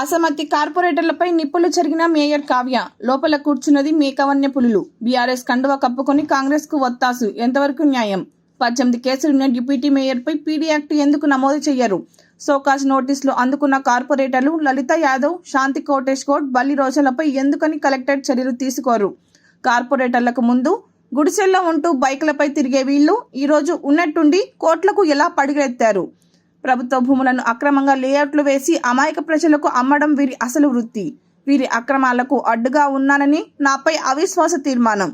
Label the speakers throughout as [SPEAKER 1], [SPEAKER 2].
[SPEAKER 1] అసమతి కార్పొరేటర్లపై నిప్పులు చెరిగిన మేయర్ కావ్య. లోపల కూర్చున్నది మేకవన్య పులులు. బీఆర్ఎస్ కండువ కప్పుకొని కాంగ్రెస్కు ఒత్తాసు ఎంతవరకు న్యాయం? పద్దెనిమిది కేసులున్న డిప్యూటీ మేయర్పై పీడీ యాక్ట్ ఎందుకు నమోదు చేయరు సోకాజ్ నోటీసులు అందుకున్న కార్పొరేటర్లు లలిత యాదవ్ శాంతి కోటేష్ గౌడ్ బల్లి రోజులపై ఎందుకని కలెక్టర్ చర్యలు తీసుకోరు? కార్పొరేటర్లకు ముందు గుడిసెల్లో ఉంటూ బైకులపై తిరిగే వీళ్ళు ఈరోజు ఉన్నట్టుండి కోట్లకు ఎలా పడిగెత్తారు? ప్రభుత్వ భూములను అక్రమంగా లేఅవుట్లు వేసి అమాయక ప్రజలకు అమ్మడం వీరి అసలు వృత్తి. వీరి అక్రమాలకు అడ్డుగా ఉన్నానని నాపై అవిశ్వాస తీర్మానం.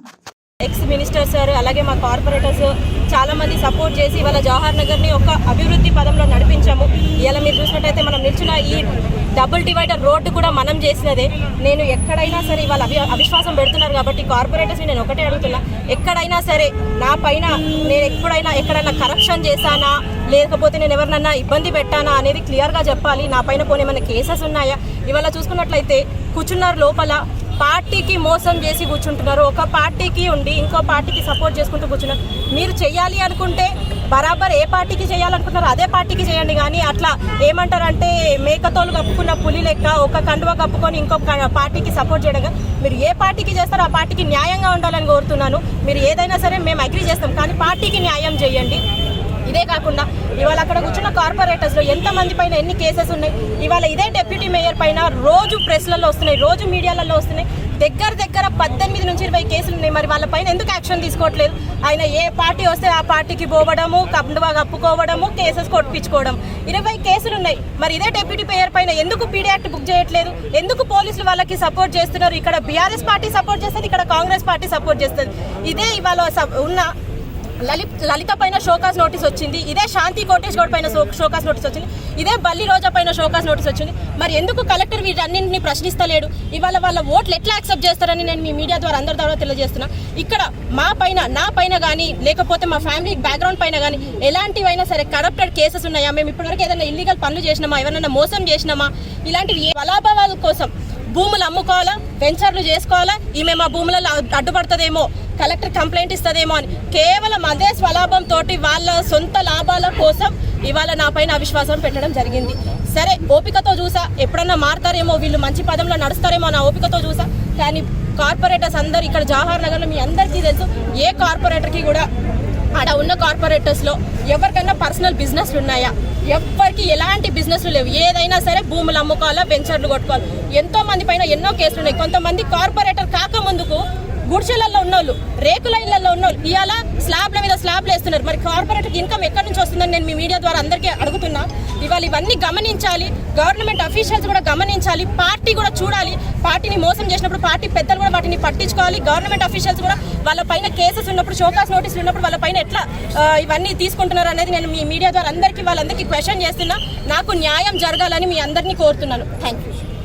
[SPEAKER 2] ఎక్స్ మినిస్టర్ సార్ అలాగే మా కార్పొరేటర్స్ చాలా మంది సపోర్ట్ చేసి ఇవాళ జవహర్ నగర్ని ఒక అభివృద్ధి పదంలో నడిపించాము. ఇలా మీరు చూసినట్టయితే మనం నిల్చున్న ఈ డబుల్ డివైడర్ రోడ్డు కూడా మనం చేసినదే. నేను ఎక్కడైనా సరే ఇవాళ అవి అవిశ్వాసం పెడుతున్నారు కాబట్టి కార్పొరేటర్స్ నేను ఒకటే అడుగుతున్నా. ఎక్కడైనా సరే నా పైన నేను ఎప్పుడైనా ఎక్కడైనా కరప్షన్ చేశానా? లేకపోతే నేను ఎవరినన్నా ఇబ్బంది పెట్టానా అనేది క్లియర్గా చెప్పాలి. నా పైన పోనీ ఏమైనా కేసెస్ ఉన్నాయా? ఇవాళ చూసుకున్నట్లయితే కూర్చున్నారు లోపల పార్టీకి మోసం చేసి కూర్చుంటున్నారు. ఒక పార్టీకి ఉండి ఇంకో పార్టీకి సపోర్ట్ చేసుకుంటూ కూర్చున్నారు. మీరు చేయాలి అనుకుంటే బరాబర్ ఏ పార్టీకి చేయాలనుకుంటున్నారో అదే పార్టీకి చేయండి. కానీ అట్లా ఏమంటారంటే మేకతోలు కప్పుకున్న పులి లెక్క ఒక కండువ కప్పుకొని ఇంకో పార్టీకి సపోర్ట్ చేయడం మీరు ఏ పార్టీకి చేస్తారో ఆ పార్టీకి న్యాయంగా ఉండాలని కోరుతున్నాను. మీరు ఏదైనా సరే మేము అగ్రి చేస్తాం. కానీ పార్టీకి న్యాయం చేయండి. ఇదే కాకుండా ఇవాళ అక్కడ కూర్చున్న కార్పొరేటర్స్లో ఎంత మంది పైన ఎన్ని కేసెస్ ఉన్నాయి? ఇవాళ ఇదే డెప్యూటీ మేయర్ పైన రోజు ప్రెస్లలో వస్తున్నాయి రోజు మీడియాలలో వస్తున్నాయి. దగ్గర దగ్గర పద్దెనిమిది నుంచి ఇరవై కేసులు ఉన్నాయి. మరి వాళ్ళ పైన ఎందుకు యాక్షన్ తీసుకోవట్లేదు? ఆయన ఏ పార్టీ వస్తే ఆ పార్టీకి పోవడము కండువా కప్పుకోవడము కేసెస్ కొట్టించుకోవడం. ఇరవై కేసులు ఉన్నాయి. మరి ఇదే డెప్యూటీ మేయర్ పైన ఎందుకు పీడీ యాక్ట్ బుక్ చేయట్లేదు? ఎందుకు పోలీసులు వాళ్ళకి సపోర్ట్ చేస్తున్నారు? ఇక్కడ బీఆర్ఎస్ పార్టీ సపోర్ట్ చేస్తుంది ఇక్కడ కాంగ్రెస్ పార్టీ సపోర్ట్ చేస్తుంది. ఇదే ఇవాళ ఉన్న లలిత్ లలిత పైన షోకాస్ నోటీస్ వచ్చింది ఇదే శాంతి కోటేష్ గౌడ్ పైన షోకాస్ నోటీస్ వచ్చింది ఇదే బల్లి రోజా పైన షోకాస్ నోటీస్ వచ్చింది. మరి ఎందుకు కలెక్టర్ వీటన్నింటినీ ప్రశ్నిస్తలేడు? ఇవాళ వాళ్ళ ఓట్లు ఎట్లా యాక్సెప్ట్ చేస్తారని నేను మీ మీడియా ద్వారా అందరి ద్వారా తెలియజేస్తున్నా. ఇక్కడ మా పైన నా పైన కానీ లేకపోతే మా ఫ్యామిలీ బ్యాక్గ్రౌండ్ పైన కానీ ఎలాంటివైనా సరే కరప్టెడ్ కేసెస్ ఉన్నాయా? మేము ఇప్పటివరకు ఏదైనా ఇల్లీగల్ పనులు చేసినామా? ఎవరైనా మోసం చేసినామా? ఇలాంటివి ఏ బలాభావాల కోసం భూములు అమ్ముకోవాలా? వెంచర్లు చేసుకోవాలా? ఈమె మా భూములలో అడ్డుపడుతుందేమో? కలెక్టర్ కంప్లైంట్ ఇస్తుందేమో అని. కేవలం అదే స్వలాభం తోటి వాళ్ళ సొంత లాభాల కోసం ఇవాళ నా పైన అవిశ్వాసం పెట్టడం జరిగింది. సరే ఓపికతో చూసా. ఎప్పుడన్నా మారతారేమో వీళ్ళు మంచి పదంలో నడుస్తారేమో నా ఓపికతో చూసా. కానీ కార్పొరేటర్స్ అందరు ఇక్కడ జవహర్ నగర్లో మీ అందరికీ తెలుసు ఏ కార్పొరేటర్కి కూడా ఆడ ఉన్న కార్పొరేటర్స్లో ఎవరికైనా పర్సనల్ బిజినెస్లు ఉన్నాయా? ఎవరికి ఎలాంటి బిజినెస్లు లేవు. ఏదైనా సరే భూములు అమ్ముకోవాలా వెంచర్లు కొట్టుకోవాలి. ఎంతో మంది పైన ఎన్నో కేసులు ఉన్నాయి. కొంతమంది కార్పొరేటర్ కాకముందుకు గుడిసెలలో ఉన్నోళ్ళు రేకుల ఇళ్ళలో ఉన్నోళ్ళు ఇవాళ స్లాబ్ల మీద స్లాబ్లు వేస్తున్నారు. మరి కార్పొరేట్కి ఇన్కమ్ ఎక్కడి నుంచి వస్తుందని నేను మీ మీడియా ద్వారా అందరికీ అడుగుతున్నా. ఇవాళ ఇవన్నీ గమనించాలి గవర్నమెంట్ అఫీషియల్స్ కూడా గమనించాలి పార్టీ కూడా చూడాలి. పార్టీని మోసం చేసినప్పుడు పార్టీ పెద్దలు కూడా వాటిని పట్టించుకోవాలి. గవర్నమెంట్ అఫీషియల్స్ కూడా వాళ్ళ పైన కేసెస్ ఉన్నప్పుడు షోకాస్ నోటీసులు ఉన్నప్పుడు వాళ్ళ పైన ఎట్లా ఇవన్నీ తీసుకుంటున్నారు అనేది నేను మీ మీడియా ద్వారా అందరికీ వాళ్ళందరికీ క్వశ్చన్ చేస్తున్నా. నాకు న్యాయం జరగాలని మీ అందరినీ కోరుతున్నాను. Thank you